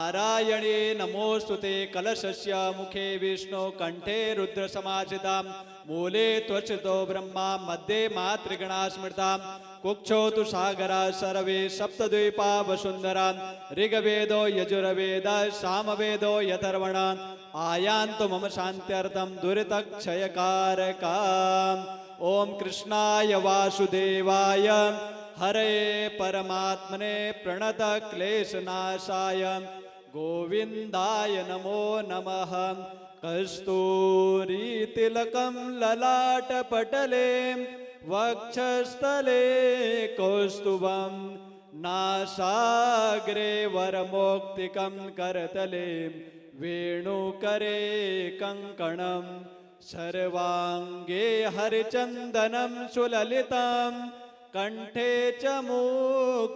नारायणे नमोस्तुते कलशस्य मुखे विष्णु कंठे रुद्रसमाचितां मूले त्वचितो ब्रह्मा मध्ये मातृगणा स्मृतां कुक्षौ तु सागरा सर्वे सप्तद्वीपा वसुन्धरा ऋग्वेदो यजुर्वेद सामवेदो यथर्वण आयान्तु मम शान्त्यर्थं दुरितक्षयकारका ॐ कृष्णाय वासुदेवाय हरे परमात्मने प्रणतक्लेशनाशाय गोविन्दाय नमो नमः. कस्तूरीतिलकं ललाटपटले वक्षस्थले कौस्तुभं नासाग्रे वरमोक्तिकं करतले वेणुकरे कङ्कणं सर्वाङ्गे हरिचन्दनं सुललितम् कण्ठे च मुक्तावलीं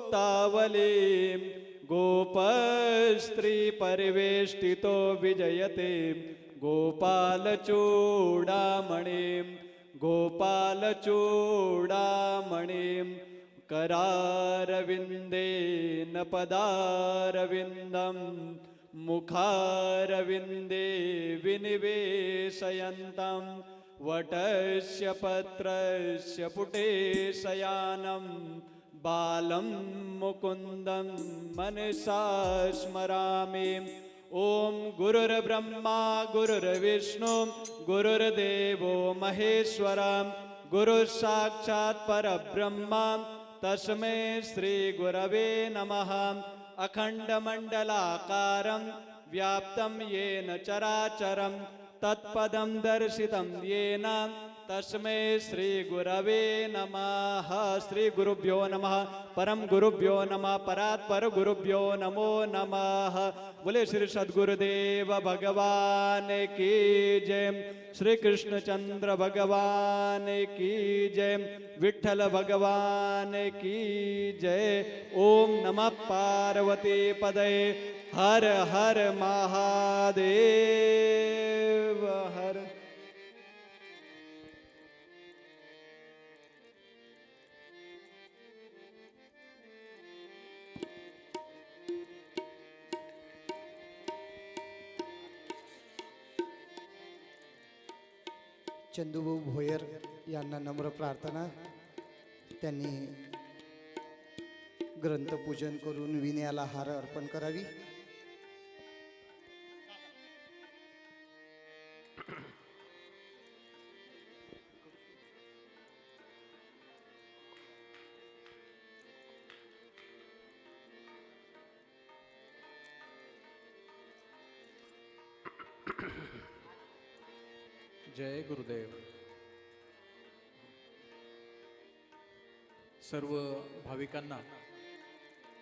गोपस्त्रीपरिवेष्टितो विजयते गोपालचूडामणिं गोपालचूडामणिं करारविन्देन पदारविन्दं मुखारविन्दे विनिवेशयन्तं वटस्य पत्रस्य पुटे शयानं बालं मुकुन्दं मनसा स्मरामि। ॐ गुरुर्ब्रह्मा गुरुर्विष्णु गुरुर्देवो महेश्वरं गुरुः साक्षात् परब्रह्मा। तस्मै श्रीगुरवे नमः। अखण्डमण्डलाकारं व्याप्तं येन चराचरं तत्पदं दर्शितं येन तस्मै श्रीगुरवे नमः। श्रीगुरुभ्यो नमः। परम गुरुभ्यो नमः। परात्परगुरुभ्यो गुरुभ्यो नमो नमः। बोले श्री सद्गुरुदेव भगवान की जय। श्री कृष्णचंद्र भगवान की जय। विठ्ठल भगवान की जय। ओम नमः पार्वती पदये। हर हर महादेव। चंदूभाऊ भोयर यांना नम्र प्रार्थना. त्यांनी ग्रंथपूजन करून विनयाला हार अर्पण करावी. जय गुरुदेव. सर्व भाविकांना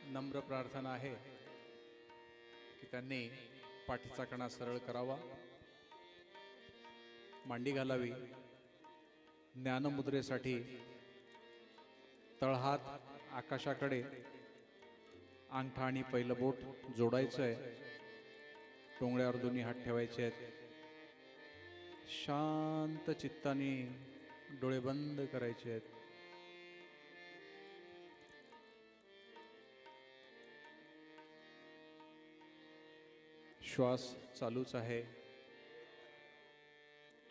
नम्र प्रार्थना आहे की त्यांनी पाठीचा कणा सरळ करावा. मांडी घालावी. ज्ञानमुद्रेसाठी तळहात आकाशाकडे अंगठा आणि पहिलं बोट जोडायचं आहे टोंगळ्यावर दोन्ही हात ठेवायचे आहेत शांत चित्ताने डोळे बंद करायचे आहेत. श्वास चालूच आहे.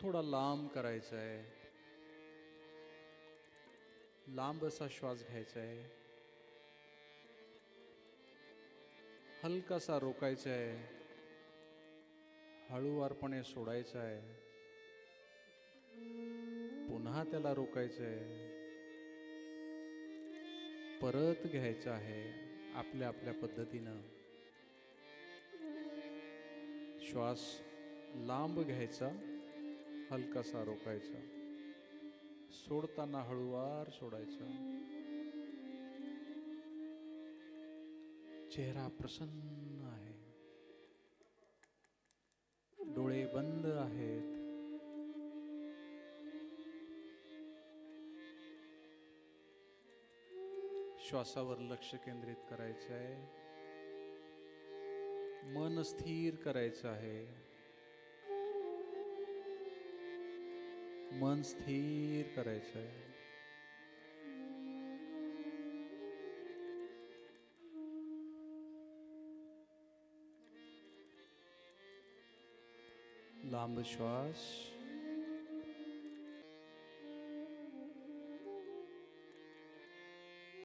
थोडा लांब करायचा आहे. लांब असा श्वास घ्यायचा आहे. हलकासा रोकायचा आहे. हळूवारपणे सोडायचा आहे. पुन्हा त्याला रोकायचं आहे परत घ्यायचं आहे आपल्या आपल्या पद्धतीनं. श्वास लांब घ्यायचा हलकासा रोकायचा. सोडताना हळूवार सोडायचा. चेहरा प्रसन्न आहे. डोळे बंद आहेत. श्वासावर लक्ष केंद्रित करायचं आहे. मन स्थिर करायचं आहे. मन स्थिर करायचं आहे. लांब श्वास.